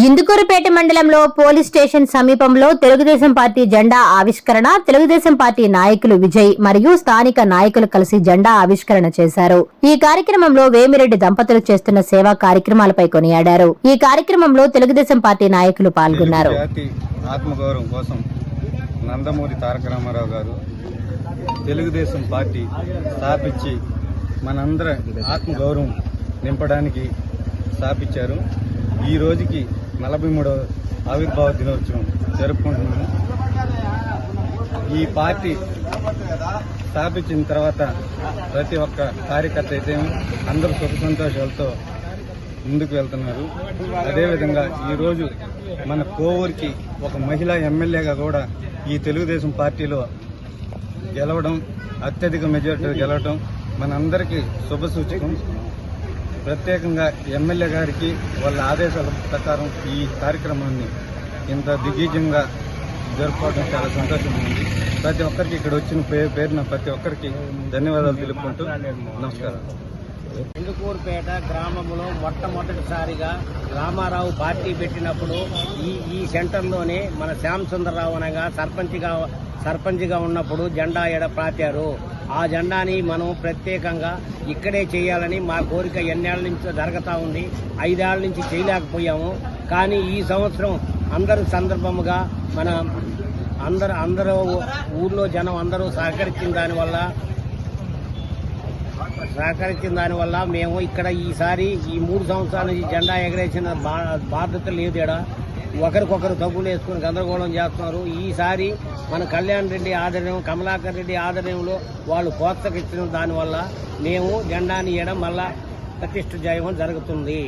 ఇందుకూరుపేట మండలంలో police station సమీపంలో Telugu Desam party జెండా ఆవిష్కరణ తెలుగుదేశం పార్టీ నాయకులు విజయ్ మరియు స్థానిక నాయకులు కలిసి జెండా ఆవిష్కరణ చేశారు. ఈ కార్యక్రమంలో వేమిరెడ్డి దంపతులు చేస్తున్న సేవా కార్యక్రమాలపై కొనియాడారు. ఈ కార్యక్రమంలో తెలుగుదేశం పార్టీ నాయకులు పాల్గొన్నారు. ఆత్మగౌరవం కోసం నందమూరి తారక రామారావు గారు తెలుగుదేశం పార్టీ స్థాపించి మనందరి ఆత్మగౌరవం నింపడానికి స్థాపించారు. ఈ రోజుకి నలభై మూడవ ఆవిర్భావ దినోత్సవం జరుపుకుంటున్నాము. ఈ పార్టీ స్థాపించిన తర్వాత ప్రతి ఒక్క కార్యకర్త అయితే అందరూ సుఖ సంతోషాలతో ముందుకు వెళ్తున్నారు. అదేవిధంగా ఈరోజు మన కోవూరికి ఒక మహిళా ఎమ్మెల్యేగా కూడా ఈ తెలుగుదేశం పార్టీలో గెలవడం అత్యధిక మెజార్టీ గెలవడం మనందరికీ శుభసూచకం. ప్రత్యేకంగా ఎమ్మెల్యే గారికి వాళ్ళ ఆదేశాల ప్రకారం ఈ కార్యక్రమాన్ని ఇంత దిగ్గజంగా జరుపుకోవడం చాలా సంతోషంగా ఉంది. ప్రతి ఒక్కరికి ఇక్కడ వచ్చిన పేరు పేరున ప్రతి ఒక్కరికి ధన్యవాదాలు తెలుపుకుంటూ నమస్కారం. ఇందుకూరుపేట గ్రామంలో మొట్టమొదటిసారిగా రామారావు పార్టీ పెట్టినప్పుడు ఈ ఈ సెంటర్లోనే మన శ్యామ్ సుందరరావు అనగా సర్పంచ్గా సర్పంచ్గా ఉన్నప్పుడు జెండా ఎడ పాతారు. ఆ జెండాని మనం ప్రత్యేకంగా ఇక్కడే చేయాలని మా కోరిక ఎన్నేళ్ళ నుంచి జరుగుతూ ఉంది. ఐదేళ్ళ నుంచి చేయలేకపోయాము. కానీ ఈ సంవత్సరం అందరి సందర్భముగా మన అందరు అందరూ ఊర్లో జనం అందరూ సహకరించిన దానివల్ల సహకరించిన దానివల్ల మేము ఇక్కడ ఈసారి ఈ మూడు సంవత్సరాల నుంచి జెండా ఎగరేసిన బా- బాధ్యత లేదు ఇక్కడ ఒకరికొకరు తగ్గులు వేసుకుని గందరగోళం చేస్తున్నారు. ఈసారి మన కళ్యాణ్ రెడ్డి ఆధ్వర్యం కమలాకర్ రెడ్డి ఆధ్వర్యంలో వాళ్ళు ప్రోత్సహించడం దానివల్ల మేము జెండాని ఇవ్వడం మళ్ళా ప్రతిష్ట జయం జరుగుతుంది.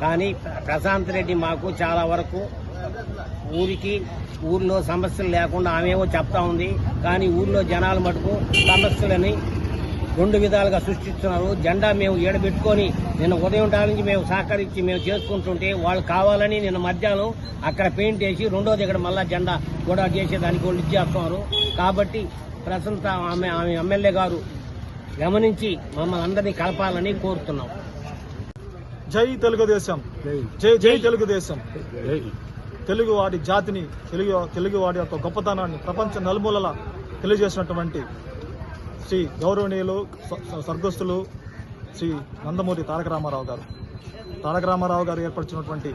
కానీ ప్రశాంత్ రెడ్డి మాకు చాలా వరకు ఊరికి ఊర్లో సమస్యలు లేకుండా ఆమెమో చెప్తా ఉంది. కానీ ఊర్లో జనాలు మటుకు సమస్యలని రెండు విధాలుగా సృష్టిస్తున్నారు. జెండా మేము ఏడబెట్టుకొని నిన్న ఉదయం నుంచి మేము సహకరించి మేము చేసుకుంటుంటే వాళ్ళు కావాలని నిన్న మధ్యాహ్నం అక్కడ పెయింట్ వేసి రెండోది ఇక్కడ మళ్ళా జెండా కూడా చేసేదానికి వాళ్ళు ఇచ్చేస్తున్నారు. కాబట్టి ప్రస్తుత ఆమె ఆమె ఎమ్మెల్యే గారు గమనించి మమ్మల్ని అందరినీ కలపాలని కోరుతున్నాం. జై తెలుగుదేశం. జై. జై తెలుగుదేశం. తెలుగు వాడి జాతిని తెలుగు తెలుగు వాడి యొక్క గొప్పతనాన్ని ప్రపంచ నలుమూలల తెలియజేసినటువంటి శ్రీ గౌరవనీయులు స్వర్గస్థులు శ్రీ నందమూరి తారక రామారావు గారు. తారక రామారావు గారు ఏర్పరిచినటువంటి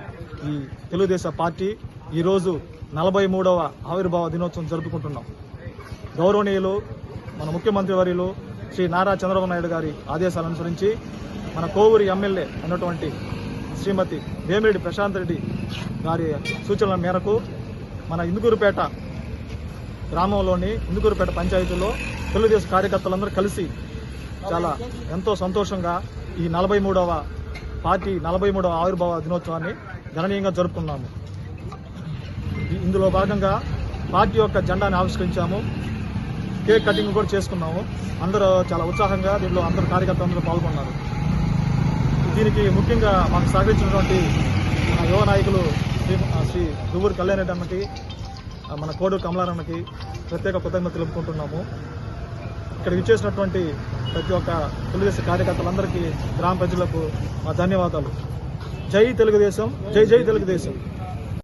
ఈ తెలుగుదేశం పార్టీ ఈరోజు నలభై మూడవ ఆవిర్భావ దినోత్సవం జరుపుకుంటున్నాం. గౌరవనీయులు మన ముఖ్యమంత్రి వర్యులు శ్రీ నారా చంద్రబాబు నాయుడు గారి ఆదేశాలు అనుసరించి మన కోవూరి ఎమ్మెల్యే అన్నటువంటి శ్రీమతి వేమిరెడ్డి ప్రశాంత్ రెడ్డి గారి సూచనల మేరకు మన ఇందుకూరుపేట గ్రామంలోని ఇందుకూరుపేట పంచాయతీలో తెలుగుదేశం కార్యకర్తలందరూ కలిసి చాలా ఎంతో సంతోషంగా ఈ నలభై మూడవ పార్టీ నలభై మూడవ ఆవిర్భావ దినోత్సవాన్ని గణనీయంగా జరుపుకున్నాము. ఇందులో భాగంగా పార్టీ యొక్క జెండాని ఆవిష్కరించాము. కేక్ కటింగ్ కూడా చేసుకున్నాము. అందరూ చాలా ఉత్సాహంగా దీంట్లో అందరు కార్యకర్తలందరూ పాల్గొన్నారు. దీనికి ముఖ్యంగా మాకు సహకరించినటువంటి మన యువ నాయకులు శ్రీ శ్రీ దువ్వూరు కళ్యాణ్ రెడ్డి అన్నకి మన కోడూరు కమలారన్నకి ప్రత్యేక కృతజ్ఞతలు తెలుపుకుంటున్నాము. ఇక్కడ విచ్చేసినటువంటి ప్రతి ఒక్క తెలుగుదేశం కార్యకర్తలందరికీ గ్రామ ప్రజలకు మా ధన్యవాదాలు. జై తెలుగుదేశం జై జై తెలుగుదేశం.